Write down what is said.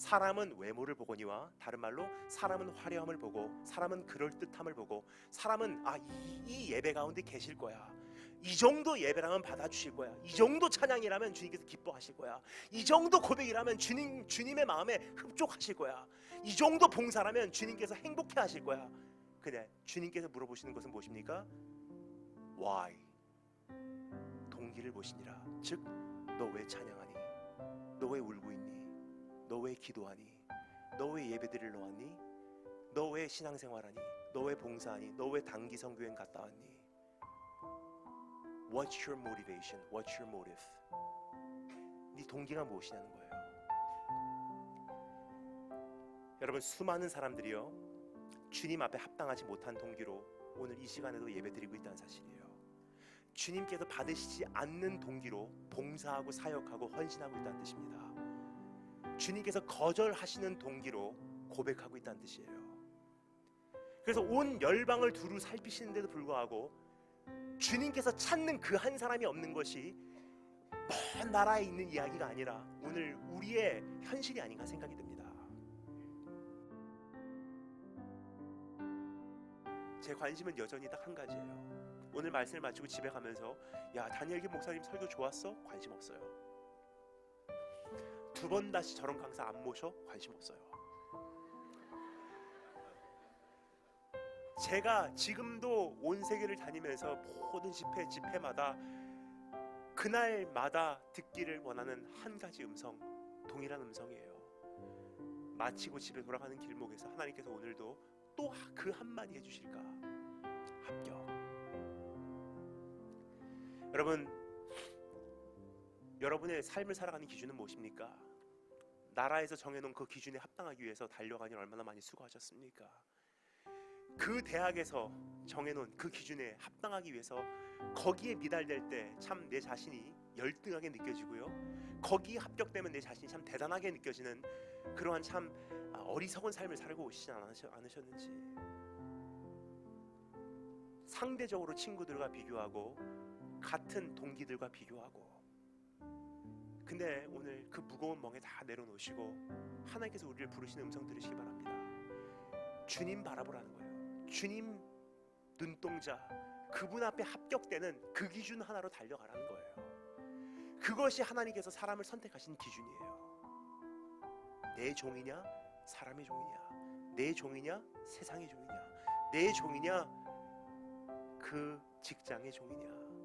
사람은 외모를 보거니와 다른 말로 사람은 화려함을 보고 사람은 그럴 듯함을 보고 사람은 아 이 이 예배 가운데 계실 거야. 이 정도 예배라면 받아주실 거야. 이 정도 찬양이라면 주님께서 기뻐하실 거야. 이 정도 고백이라면 주님 주님의 마음에 흡족하실 거야. 이 정도 봉사라면 주님께서 행복해하실 거야. 근데 주님께서 물어보시는 것은 무엇입니까? Why? 동기를 보시니라. 즉, 너 왜 찬양하니? 너 왜 울고 있니? 너 왜 기도하니? 너 왜 예배드리러 왔니? 너 왜 신앙생활하니? 너 왜 봉사하니? 너 왜 단기 선교행 갔다 왔니? What's your motivation? What's your motive? 네 동기가 무엇이냐는 거예요. 여러분 수많은 사람들이요 주님 앞에 합당하지 못한 동기로 오늘 이 시간에도 예배드리고 있다는 사실이에요. 주님께서 받으시지 않는 동기로 봉사하고 사역하고 헌신하고 있다는 뜻입니다. 주님께서 거절하시는 동기로 고백하고 있다는 뜻이에요. 그래서 온 열방을 두루 살피시는데도 불구하고 주님께서 찾는 그 한 사람이 없는 것이 먼 나라에 있는 이야기가 아니라 오늘 우리의 현실이 아닌가 생각이 듭니다. 제 관심은 여전히 딱 한 가지예요. 오늘 말씀을 마치고 집에 가면서 야 다니엘 김 목사님 설교 좋았어? 관심 없어요. 두 번 다시 저런 강사 안 모셔? 관심 없어요. 제가 지금도 온 세계를 다니면서 모든 집회 집회마다 그날마다 듣기를 원하는 한 가지 음성, 동일한 음성이에요. 마치고 집에 돌아가는 길목에서 하나님께서 오늘도 또 그 한마디 해주실까? 합격. 여러분, 여러분의 삶을 살아가는 기준은 무엇입니까? 나라에서 정해놓은 그 기준에 합당하기 위해서 달려가니 얼마나 많이 수고하셨습니까? 그 대학에서 정해놓은 그 기준에 합당하기 위해서 거기에 미달될 때 참 내 자신이 열등하게 느껴지고요. 거기에 합격되면 내 자신이 참 대단하게 느껴지는 그러한 참 어리석은 삶을 살고 오시지 않으셨- 않으셨는지 상대적으로 친구들과 비교하고 같은 동기들과 비교하고 근데 오늘 그 무거운 멍에 다 내려놓으시고 하나님께서 우리를 부르시는 음성 들으시기 바랍니다. 주님 바라보라는 거예요. 주님 눈동자 그분 앞에 합격되는 그 기준 하나로 달려가라는 거예요. 그것이 하나님께서 사람을 선택하신 기준이에요. 내 종이냐 사람의 종이냐 내 종이냐 세상의 종이냐 내 종이냐 그 직장의 종이냐